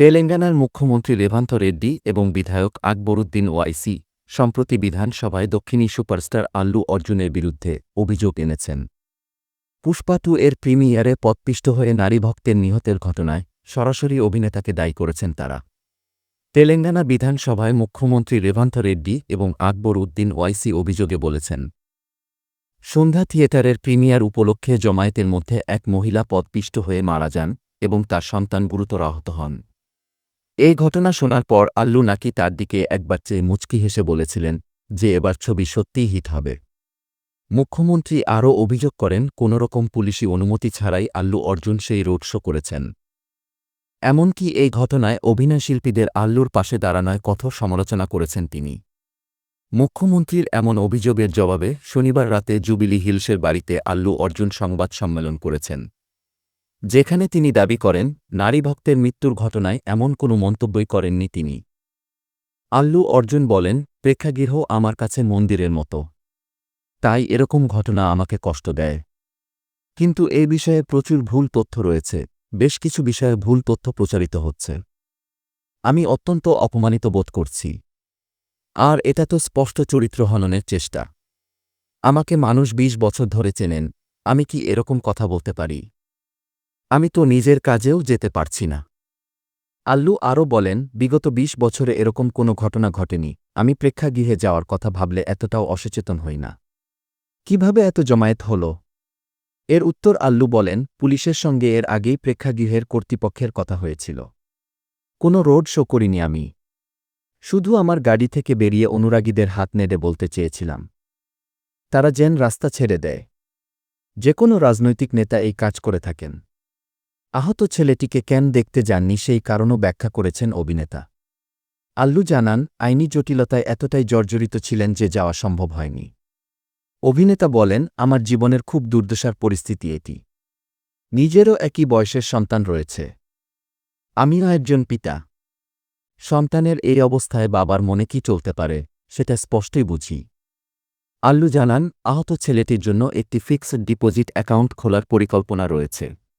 তেলেঙ্গানার মুখ্যমন্ত্রী রেভান্ত রেড্ডি এবং বিধায়ক আকবরুদ্দিন ওয়াইসি সম্প্রতি বিধানসভায় দক্ষিণী সুপারস্টার আল্লু অর্জুনের বিরুদ্ধে অভিযোগ এনেছেন। পুষ্পা টু এর প্রিমিয়ারে পদপিষ্ট হয়ে নারী ভক্তের নিহতের ঘটনায় সরাসরি অভিনেতাকে দায়ী করেছেন তারা। তেলেঙ্গানা বিধানসভায় মুখ্যমন্ত্রী রেভান্ত রেড্ডি এবং আকবর উদ্দিন ওয়াইসি অভিযোগে বলেছেন, সন্ধ্যা থিয়েটারের প্রিমিয়ার উপলক্ষে জমায়েতের মধ্যে এক মহিলা পদপিষ্ট হয়ে মারা যান এবং তার সন্তান গুরুতর আহত হন। এই ঘটনা শোনার পর আল্লু নাকি তার দিকে একবার চেয়ে মুচকি হেসে বলেছিলেন যে এবার ছবি সত্যিই হিট হবে। মুখ্যমন্ত্রী আরও অভিযোগ করেন কোনোরকম পুলিশি অনুমতি ছাড়াই আল্লু অর্জুন সেই রোড শো করেছেন। এমনকি এই ঘটনায় অভিনয়শিল্পীদের আল্লুর পাশে দাঁড়ানোয় কঠোর সমালোচনা করেছেন তিনি। মুখ্যমন্ত্রীর এমন অভিযোগের জবাবে শনিবার রাতে জুবিলি হিলসের বাড়িতে আল্লু অর্জুন সংবাদ সম্মেলন করেছেন। যেখানে তিনি দাবি করেন, নারী ভক্তের মৃত্যুর ঘটনায় এমন কোনো মন্তব্যই করেননি তিনি। আল্লু অর্জুন বলেন, প্রেক্ষাগৃহ আমার কাছে মন্দিরের মতো। তাই এরকম ঘটনা আমাকে কষ্ট দেয়। কিন্তু এ বিষয়ে প্রচুর ভুল তথ্য রয়েছে, বেশ কিছু বিষয়ে ভুল তথ্য প্রচারিত হচ্ছে। আমি অত্যন্ত অপমানিত বোধ করছি। আর এটা তো স্পষ্ট চরিত্র হননের চেষ্টা। আমাকে মানুষ ২০ বছর ধরে চেনেন, আমি কি এরকম কথা বলতে পারি? আমি তো নিজের কাজেও যেতে পারছি না। আল্লু আরও বলেন, বিগত ২০ বছরে এরকম কোনো ঘটনা ঘটেনি, আমি প্রেক্ষাগৃহে যাওয়ার কথা ভাবলে এতটাও অসচেতন হই না। কীভাবে এত জমায়েত হল? এর উত্তর আল্লু বলেন, পুলিশের সঙ্গে এর আগেই প্রেক্ষাগৃহের কর্তৃপক্ষের কথা হয়েছিল। কোনো রোড শো করিনি আমি। শুধু আমার গাড়ি থেকে বেরিয়ে অনুরাগীদের হাত নেড়ে বলতে চেয়েছিলাম। তারা যেন রাস্তা ছেড়ে দেয়। যে কোনো রাজনৈতিক নেতা এই কাজ করে থাকেন। আহত ছেলেটিকে কেন দেখতে যাননি সেই কারণও ব্যাখ্যা করেছেন অভিনেতা। আল্লু জানান, আইনি জটিলতায় এতটাই জর্জরিত ছিলেন যে যাওয়া সম্ভব হয়নি। অভিনেতা বলেন, আমার জীবনের খুব দুর্দশার পরিস্থিতি এটি। নিজেরও একই বয়সের সন্তান রয়েছে। আমিও একজন পিতা। সন্তানের এই অবস্থায় বাবার মনে কি চলতে পারে, সেটা স্পষ্টই বুঝি। আল্লু জানান, আহত ছেলেটির জন্য একটি ফিক্সড ডিপোজিট অ্যাকাউন্ট খোলার পরিকল্পনা রয়েছে।